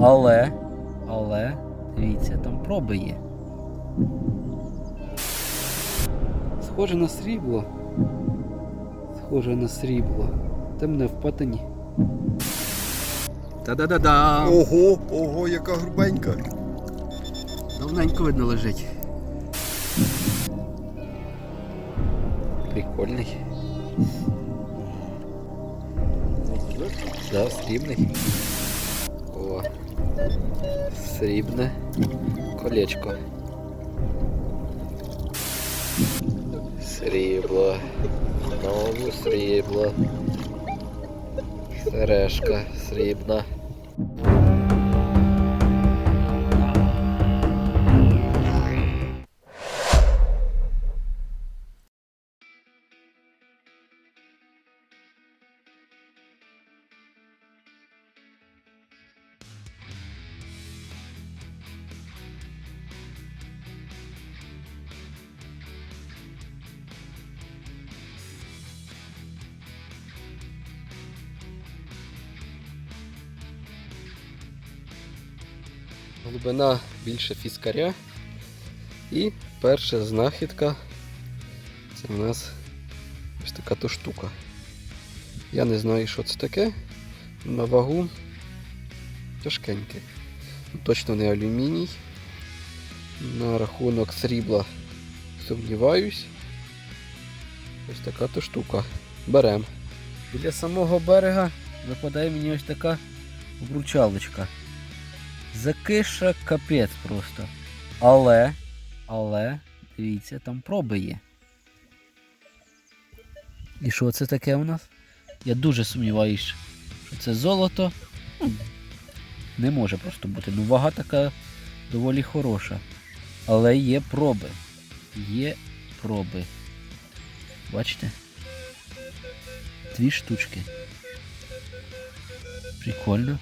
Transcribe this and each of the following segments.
Але, але, дивіться, там проби є. Схоже на срібло. Схоже на срібло. Темне в патині. Та-да-да-да! Ого, ого, яка грубенька. Давненько видно лежить. Прикольний. Да, срібний. Срібне колечко. Срібло. Знову срібло. Сережка срібна. Глибина більше фіскаря. І перша знахідка це у нас ось така то штука. Я не знаю, що це таке. На вагу тяжкеньке. Точно не алюміній. На рахунок срібла сумніваюсь. Ось така то штука. Берем. Біля самого берега випадає мені ось така обручалочка. Закиша капець просто. Але, але, дивіться, там проби є. І що це таке у нас? Я дуже сумніваюся, що це золото. Ну, Не може просто бути. Ну, вага така доволі хороша. Але є проби. Є проби. Бачите? Дві штучки. Прикольно.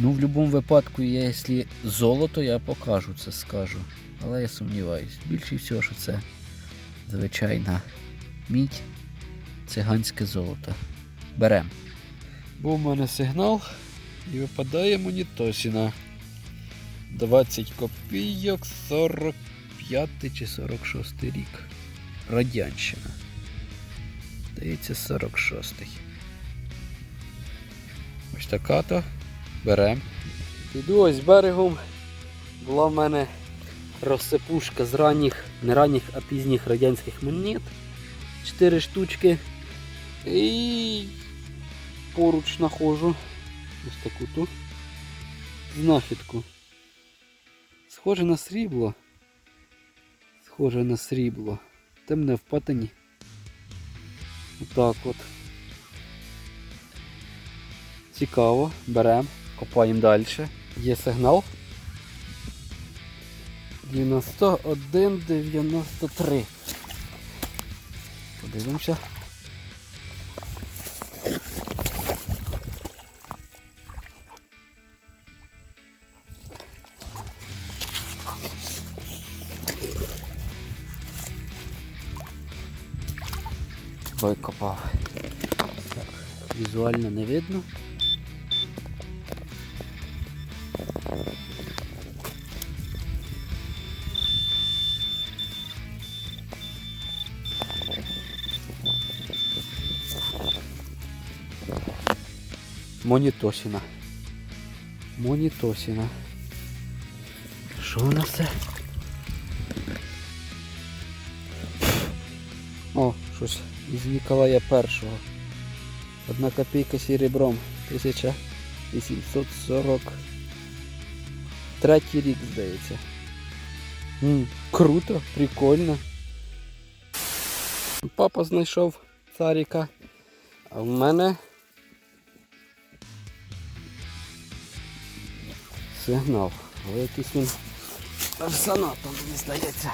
Ну, в будь-якому випадку, якщо золото, я покажу це, скажу. Але я сумніваюсь. Більше всього, що це звичайна мідь, циганське золото. Берем. Був у мене сигнал і випадає монітосіна. 20 копійок, 45 чи 46 рік. Радянщина. Здається, 46-й. Ось така то. Берем. Іду ось берегом. Була в мене розсипушка з ранніх, не ранніх, а пізніх радянських монет. Чотири штучки. І поруч знаходжу ось таку ту знахідку. Схоже на срібло. Схоже на срібло. Темне в патині. Отак от. Цікаво, беремо, копаємо далі. Є сигнал. 91-93. Подивимося. Викопав. Так, візуально не видно. Монітосіна. Монітосіна. Що у нас це? О, щось із Ніколая Першого. Одна копійка серебром. 1843 рік, здається. М, круто, прикольно. Папа знайшов царіка. А в мене сигнал. Але якийсь він аж занадто, мені здається.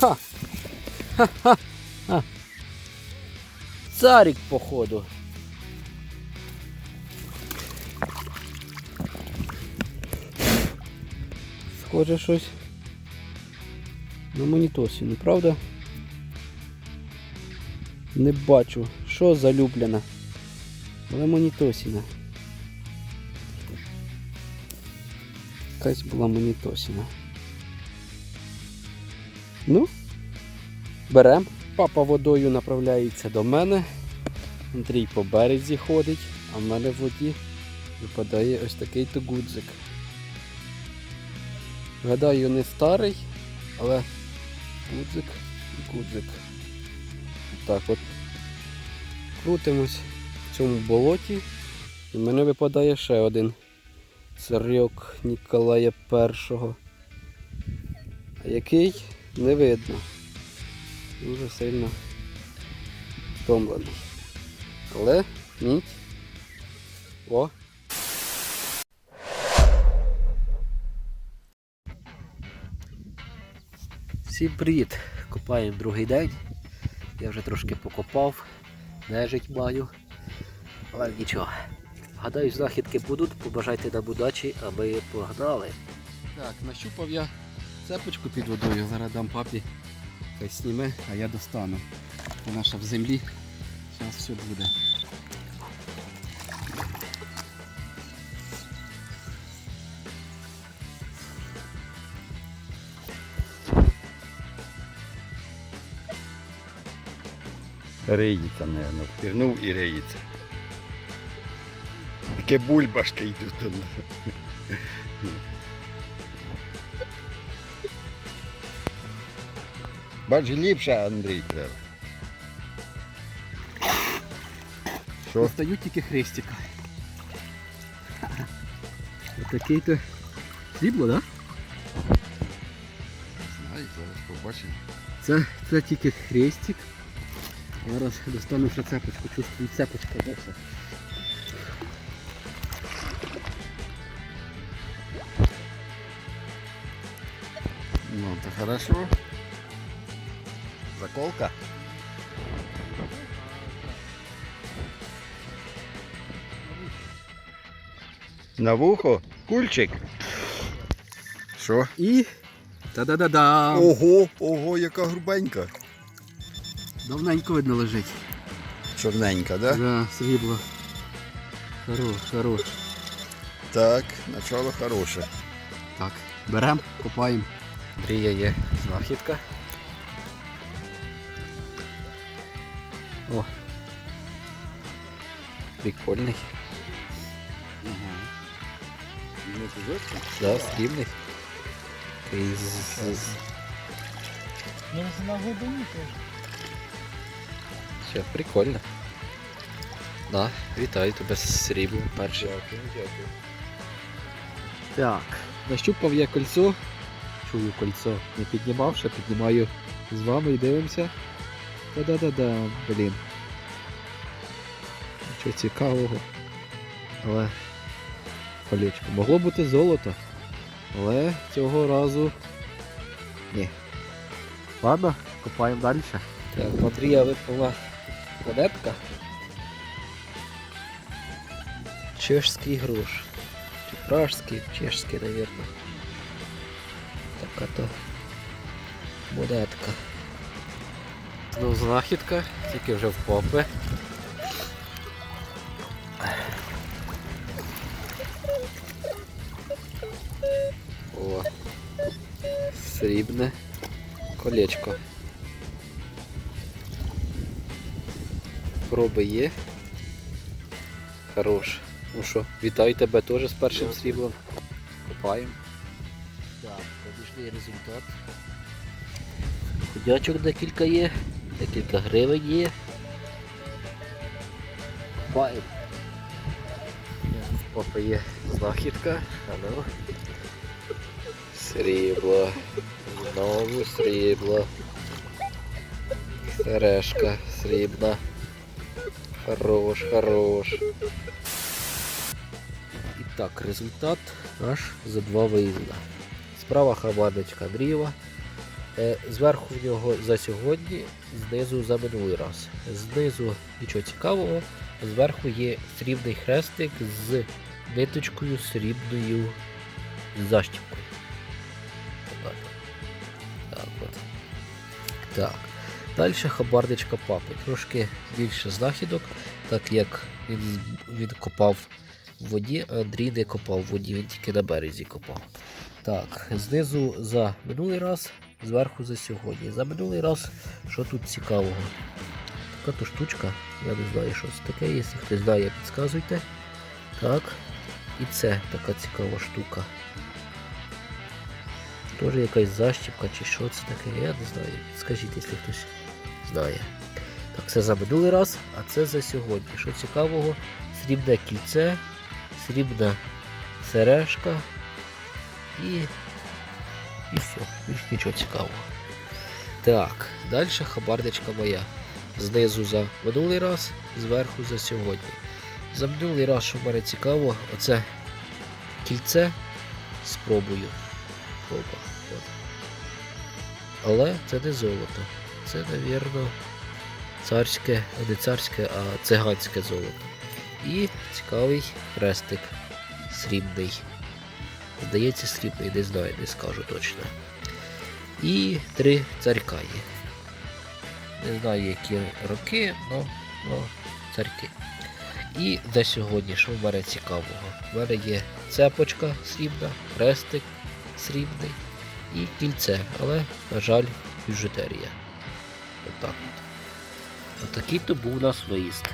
Ха! Ха-ха-ха! Царик, походу. Схоже щось на монітосі, не правда? Не бачу, Що залюблена? Лемонітосіна. Якась була монітосіна. Ну, берем. Папа водою направляється до мене. Андрій по березі ходить, а в мене в воді випадає ось такий то гудзик. Гадаю, не старий, але гудзик і гудзик. Так от. Крутимось в цьому болоті. І в мене випадає ще один царьок Ніколая І. Який не видно. Дуже сильно втомлений. Але мідь. О. Всім привіт! Копаємо другий день. Я вже трошки покопав, нежить маю. Але нічого. Гадаю, знахідки будуть, побажайте нам удачі, а ми погнали. Так, нащупав я цепочку під водою, зараз дам папі. Хай сніме, а я достану. Вона ще в землі. Зараз все буде. Риється, мабуть. Впірнув і риється. Таке бульбашки йдуть тут. Бач, ліпше, Андрій, треба. Що? Достаю тільки хрестика. Отакий то срібло, так? Да? Знаю, зараз побачимо. Це, це тільки хрестик. Зараз достану ще цепочку, чувствую цепочка десь. Ну, то хорошо. Заколка. На вухо? Кульчик. Що? І. Та-да-да-да! Ого, ого, яка грубенька. Давненько видно лежить. Чорненька, да? Да, срібло. Хорош, хорош. Так, начало хороше. Так, берем, копаємо. Андрія є знахідка. О. Прикольний. Да, срібний. Такий з- з- на глибині теж. Все, прикольно. Да, вітаю тебе з сріблом першим. Так, нащупав я кольцо. Чую кольцо. Не піднімав, ще піднімаю з вами і дивимося. Та-да-да-да, блін. Нічого цікавого. Але. Колечко. Могло бути золото. Але цього разу. Ні. Ладно, копаємо далі. Так, в Андрія випала монетка. Чешський грош. Чи пражський, чешський, навірно. Така то монетка. Знову знахідка, тільки вже в попи. О, срібне колечко. Проби є. Хорош. Ну що, вітаю тебе теж з першим сріблом. Копаємо. Так, проміжний результат. Ходячок декілька є, декілька гривень є. Копаємо. Опа є знахідка. Ану. Срібло. Знову срібло. Сережка срібна. Хорош, хорош. І так, результат наш за два виїзда. Справа хабарничка Андрієва. Е, Зверху в нього за сьогодні, знизу за минулий раз. Знизу нічого цікавого. Зверху є срібний хрестик з ниточкою срібною защіпкою. Так от. Так. Далі хабардичка папи. Трошки більше знахідок, так як він, він копав в воді, Андрій не копав в воді, він тільки на березі копав. Так, знизу за минулий раз, зверху за сьогодні. За минулий раз, що тут цікавого? Така то штучка, я не знаю, що це таке, якщо хтось знає, підказуйте. Так. І це така цікава штука. Тоже якась защіпка чи що це таке, я не знаю. Скажіть, якщо хтось знає. Так, це за минулий раз, а це за сьогодні. Що цікавого? Срібне кільце, срібна сережка і. І все, більш нічого цікавого. Так, далі хабардичка моя. Знизу за минулий раз, зверху за сьогодні. За минулий раз, що мене цікаво, оце кільце спробую. Опа, от. Але це не золото. Це, навірно, царське, не царське, а циганське золото. І цікавий хрестик срібний. Здається, срібний, не знаю, не скажу точно. І три царька є. Не знаю, які роки, але царьки. І до сьогодні, що в мене цікавого? В мене є цепочка срібна, хрестик срібний і кільце, але, на жаль, біжутерія. Отак от. Отакий то був у нас виїзд.